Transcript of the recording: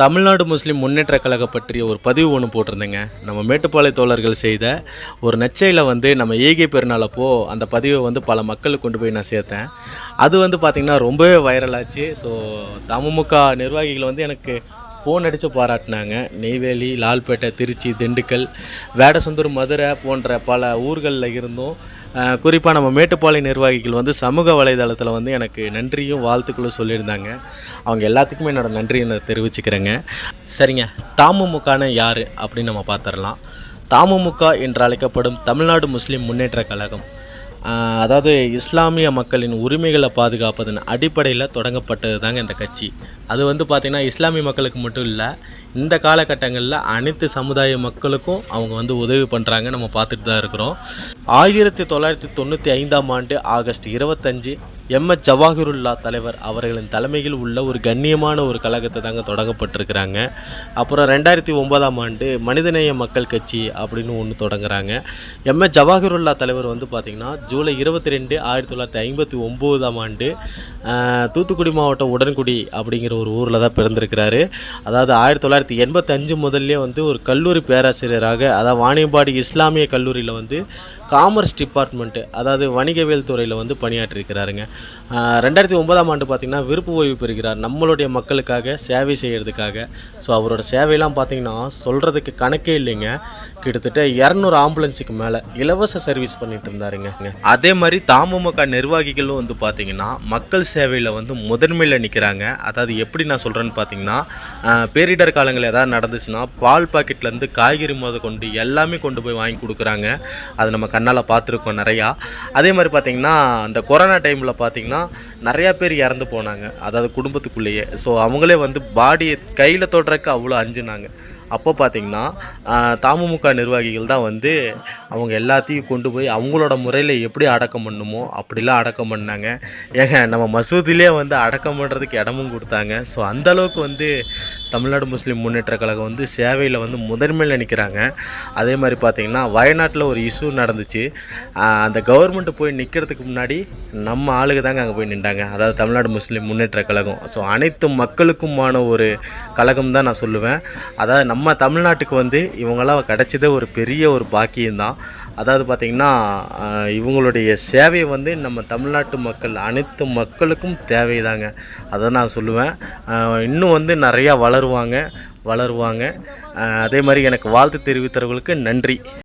தமிழ்நாடு முஸ்லீம் முன்னேற்ற கழக பற்றிய ஒரு பதிவு ஒன்று போட்டிருந்தேங்க. நம்ம மேட்டுப்பாளைய தோழர்கள் செய்த ஒரு நச்சையில் வந்து நம்ம ஈகை பெருநாளப்போ அந்த பதிவை வந்து பல மக்களுக்கு கொண்டு போய் நான் சேர்த்தேன். அது வந்து பார்த்திங்கன்னா ரொம்பவே வைரலாச்சு ஸோ தமுமுக நிர்வாகிகள் வந்து எனக்கு ஃபோன் அடித்து பாராட்டினாங்க. நெய்வேலி லால்பேட்டை திருச்சி திண்டுக்கல் வேடசந்தூர் மதுரை போன்ற பல ஊர்களில் இருந்தும் குறிப்பாக நம்ம மேட்டுப்பாளைய நிர்வாகிகள் வந்து சமூக வலைதளத்தில் வந்து எனக்கு நன்றியும் வாழ்த்துக்களும் சொல்லியிருந்தாங்க. அவங்க எல்லாத்துக்குமே என்னோடய நன்றியை நான் தெரிவிச்சுக்கிறேங்க. சரிங்க. தாமுமுக்கான யார் அப்படின்னு நம்ம பார்த்துடலாம். தாமுமுக என்று அழைக்கப்படும் தமிழ்நாடு முஸ்லீம் முன்னேற்ற கழகம். அதாவது இஸ்லாமிய மக்களின் உரிமைகளை பாதுகாப்பதன் அடிப்படையில் தொடங்கப்பட்டது தாங்க இந்த கட்சி. அது வந்து பார்த்திங்கன்னா இஸ்லாமிய மக்களுக்கு மட்டும் இல்லை இந்த காலகட்டங்களில் அனைத்து சமுதாய மக்களுக்கும் அவங்க வந்து உதவி பண்ணுறாங்க நம்ம பார்த்துட்டு தான் இருக்கிறோம். ஆயிரத்தி தொள்ளாயிரத்தி தொண்ணூற்றி ஐந்தாம் ஆண்டு ஆகஸ்ட் இருபத்தஞ்சு எம். எஸ் ஜவாஹிருல்லா தலைவர் அவர்களின் தலைமையில் உள்ள ஒரு கண்ணியமான ஒரு கழகத்தை தாங்க தொடங்கப்பட்டிருக்கிறாங்க. அப்புறம் ரெண்டாயிரத்தி ஒன்பதாம் ஆண்டு மனிதநேய மக்கள் கட்சி அப்படின்னு ஒன்று தொடங்குறாங்க. எம். எஸ் ஜவாஹிருல்லா தலைவர் வந்து பார்த்திங்கன்னா ஜூலை இருபத்தி ரெண்டு ஆயிரத்தி தொள்ளாயிரத்தி ஐம்பத்தி ஒம்போதாம் ஆண்டு தூத்துக்குடி மாவட்டம் உடன்குடி அப்படிங்கிற ஒரு ஊரில் தான் பிறந்திருக்கிறாரு. அதாவது ஆயிரத்தி தொள்ளாயிரத்தி எண்பத்தஞ்சு முதல்லே வந்து ஒரு கல்லூரி பேராசிரியராக அதாவது வாணியம்பாடி இஸ்லாமிய கல்லூரியில் வந்து காமர்ஸ் டிபார்ட்மெண்ட்டு அதாவது வணிகவியல் துறையில் வந்து பணியாற்றிருக்கிறாருங்க ரெண்டாயிரத்தி ஒன்பதாம் ஆண்டு பார்த்திங்கன்னா விருப்ப ஓய்வு பெறுகிறார் நம்மளுடைய மக்களுக்காக சேவை செய்கிறதுக்காக ஸோ அவரோட சேவையெல்லாம் பார்த்திங்கன்னா சொல்கிறதுக்கு கணக்கே இல்லைங்க. கிட்டத்தட்ட இரநூறு ஆம்புலன்ஸுக்கு மேலே இலவச சர்வீஸ் பண்ணிட்டு இருந்தாருங்க. அதே மாதிரி தாமமக நிர்வாகிகளும் வந்து பார்த்திங்கன்னா மக்கள் சேவையில் வந்து முதன்மையில் நிற்கிறாங்க அதாவது எப்படி நான் சொல்கிறேன்னு பார்த்தீங்கன்னா பேரிடர் காலங்கள் ஏதாவது நடந்துச்சுன்னா பால் பாக்கெட்லேருந்து காய்கறி முத கொண்டு எல்லாமே கொண்டு போய் வாங்கி கொடுக்குறாங்க. அது நம்ம கண்ணால் பார்த்துருக்கோம் நிறையா. அதே மாதிரி பார்த்திங்கன்னா அந்த கொரோனா டைமில் பார்த்திங்கன்னா நிறையா பேர் இறந்து போனாங்க. அதாவது குடும்பத்துக்குள்ளேயே. ஸோ அவங்களே வந்து பாடியை கையில் தொடுறதுக்கு அவ்வளோ அஞ்சுனாங்க. அப்போ பார்த்தீங்கன்னா தமுமுக நிர்வாகிகள் தான் வந்து அவங்க எல்லாத்தையும் கொண்டு போய் அவங்களோட முறையில் எப்படி அடக்கம் பண்ணுமோ அப்படிலாம் அடக்கம் பண்ணாங்க. ஏங்க நம்ம மசூதிலே வந்து அடக்கம் பண்ணுறதுக்கு இடமும் கொடுத்தாங்க. ஸோ அந்த அளவுக்கு வந்து தமிழ்நாடு முஸ்லீம் முன்னேற்ற கழகம் வந்து சேவையில் வந்து முதன்மையில் நிற்கிறாங்க அதே மாதிரி பார்த்திங்கன்னா வயநாட்டில் ஒரு இஷ்யூ நடந்துச்சு. அந்த கவர்மெண்ட் போய் நிற்கிறதுக்கு முன்னாடி நம்ம ஆளுங்க தாங்க அங்கே போய் நின்றாங்க. அதாவது தமிழ்நாடு முஸ்லீம் முன்னேற்ற கழகம். ஸோ அனைத்து மக்களுக்குமான ஒரு கழகம் தான் நான் சொல்லுவேன். அதாவது நம்ம தமிழ்நாட்டுக்கு வந்து இவங்களாம் கிடச்சதே ஒரு பெரிய ஒரு பாக்கியம்தான். அதாவது பார்த்திங்கன்னா இவங்களுடைய சேவை வந்து நம்ம தமிழ்நாட்டு மக்கள் அனைத்து மக்களுக்கும் தேவைதாங்க. அதை நான் சொல்லுவேன். இன்னும் வந்து நிறையா வளருவாங்க வளருவாங்க. அதே மாதிரி எனக்கு வாழ்த்து தெரிவித்தவர்களுக்கு நன்றி.